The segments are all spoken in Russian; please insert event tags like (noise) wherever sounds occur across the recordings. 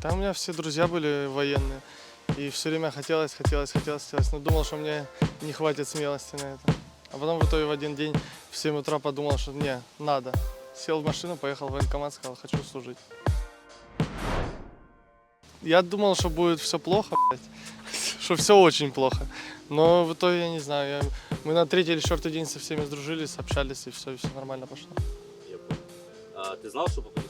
Там у меня все друзья были военные. И все время хотелось, хотелось, хотелось, хотелось. Но думал, что мне не хватит смелости на это. А потом в итоге в один день в 7 утра подумал, что не, надо. Сел в машину, поехал в военкомат, сказал, хочу служить. Я думал, что будет все плохо, блядь, (laughs) что все очень плохо. Но в итоге, я не знаю, я- мы на третий или четвертый день со всеми сдружились, общались, и все, и все нормально пошло. Я понял. А ты знал, что попадешь в 46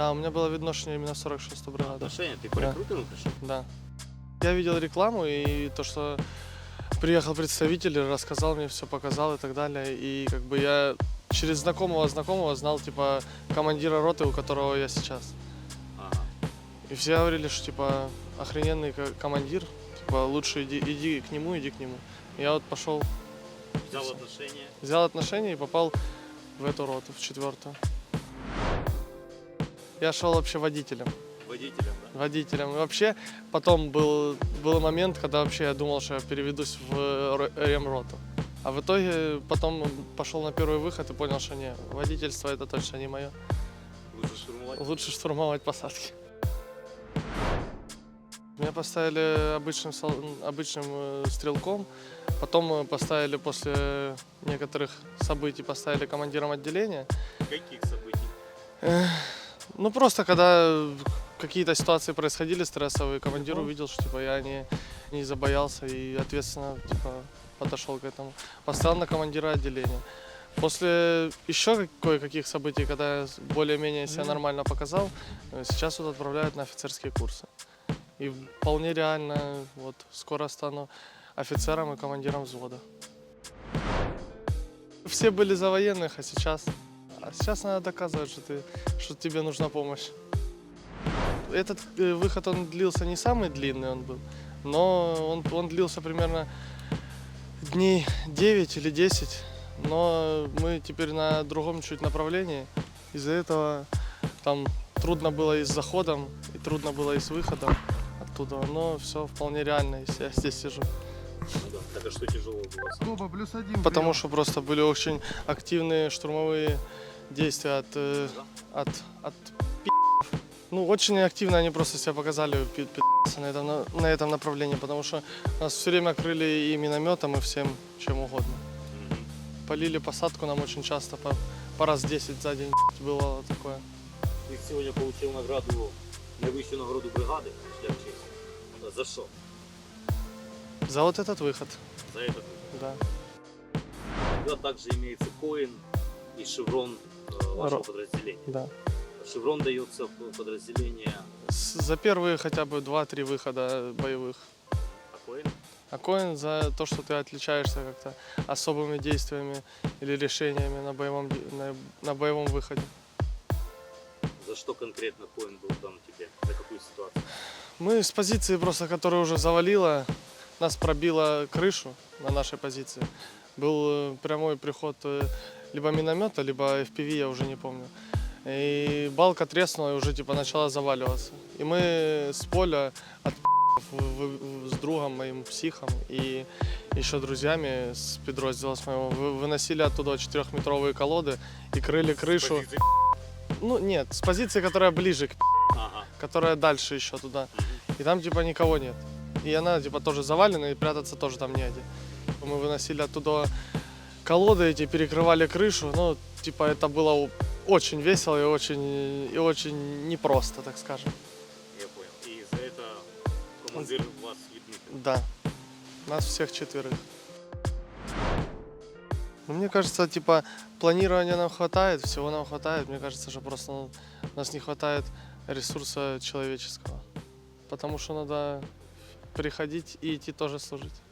Да, у меня было видношение именно 46-ю бригаду. Отношения? Ты по Да. рекрутингу пришел? Да. Я видел рекламу и то, что приехал представитель, рассказал мне все, показал и так далее. И как бы я через знакомого знакомого знал, типа, командира роты, у которого я сейчас. Ага. И все говорили, что, типа, охрененный ко- командир, типа, лучше иди, иди к нему, иди к нему. Я вот пошел, Взял отношения. взял отношения и попал в эту роту, в четвертую. Я шел вообще водителем. Водителем, да? водителем. И вообще потом был, был момент, когда вообще я думал, что я переведусь в ро- ремроту. А в итоге потом пошел на первый выход и понял, что не, водительство это точно не мое. Лучше штурмовать. Лучше штурмовать посадки. Меня поставили обычным, обычным э, стрелком, потом э, поставили после некоторых событий, поставили командиром отделения. Каких событий? Ну просто когда какие-то ситуации происходили стрессовые, командир увидел, что типа я не, не забоялся и ответственно типа подошел к этому. Поставил на командира отделения. После еще как- кое-каких событий, когда я более-менее себя нормально показал, э, сейчас вот отправляют на офицерские курсы. И вполне реально, вот скоро стану офицером и командиром взвода. Все были за военных, а сейчас а сейчас надо доказывать, что, ты, что тебе нужна помощь. Этот э, выход, он длился не самый длинный он был, но он, он длился примерно дней 9 или 10. Но мы теперь на другом чуть направлении. Из-за этого там трудно было и с заходом, и трудно было и с выходом оттуда. Но все вполне реально, если я здесь сижу. Ну да. Так а что тяжело было? Оба плюс один. Потому что просто были очень активные штурмовые действия от, э, от, от пи***ов. Ну, очень активно они просто себя показали пи- пи***цы на этом, на, на этом направлении, потому что нас все время крыли и минометом, и всем чем угодно. Полили посадку нам очень часто, по, по раз 10 за день было такое. Ты сегодня получил награду, найвищу награду бригади, шлях честь. За що? За вот этот выход, За этот. да. Также имеется коин и шеврон вашего Ро- подразделения. да. Шеврон дается в подразделение за первые хотя бы 2-3 выхода боевых. а коин? А коин за то, что ты отличаешься как-то особыми действиями или решениями на боевом, на, на боевом выходе. За что конкретно коин был дан тебе? За какую ситуацию? Мы с позиции просто, которая уже завалила, нас пробила крышу на нашей позиции. Был э, прямой приход э, либо миномета, либо FPV, я уже не помню. И балка треснула и уже типа начала заваливаться. И мы с поля от (laughs) с другом моим психом и еще друзьями с подроздела с моего вы- выносили оттуда четырехметровые колоды и крыли крышу. Позиции- (laughs) Ну нет, с позиции, которая ближе к (laughs) Ага. которая дальше еще туда. И там типа никого нет. И она типа тоже завалена, и прятаться тоже там негде. Мы выносили оттуда колоды эти, перекрывали крышу. Ну, типа это было очень весело и очень, и очень непросто, так скажем. Я понял. И за это командир вас відмітив. Да. Нас всех четверых. Ну, мне кажется, типа, планирования нам хватает, всего нам хватает. Мне кажется, что просто ну, у нас не хватает ресурса человеческого. Потому что надо приходить и идти тоже служить.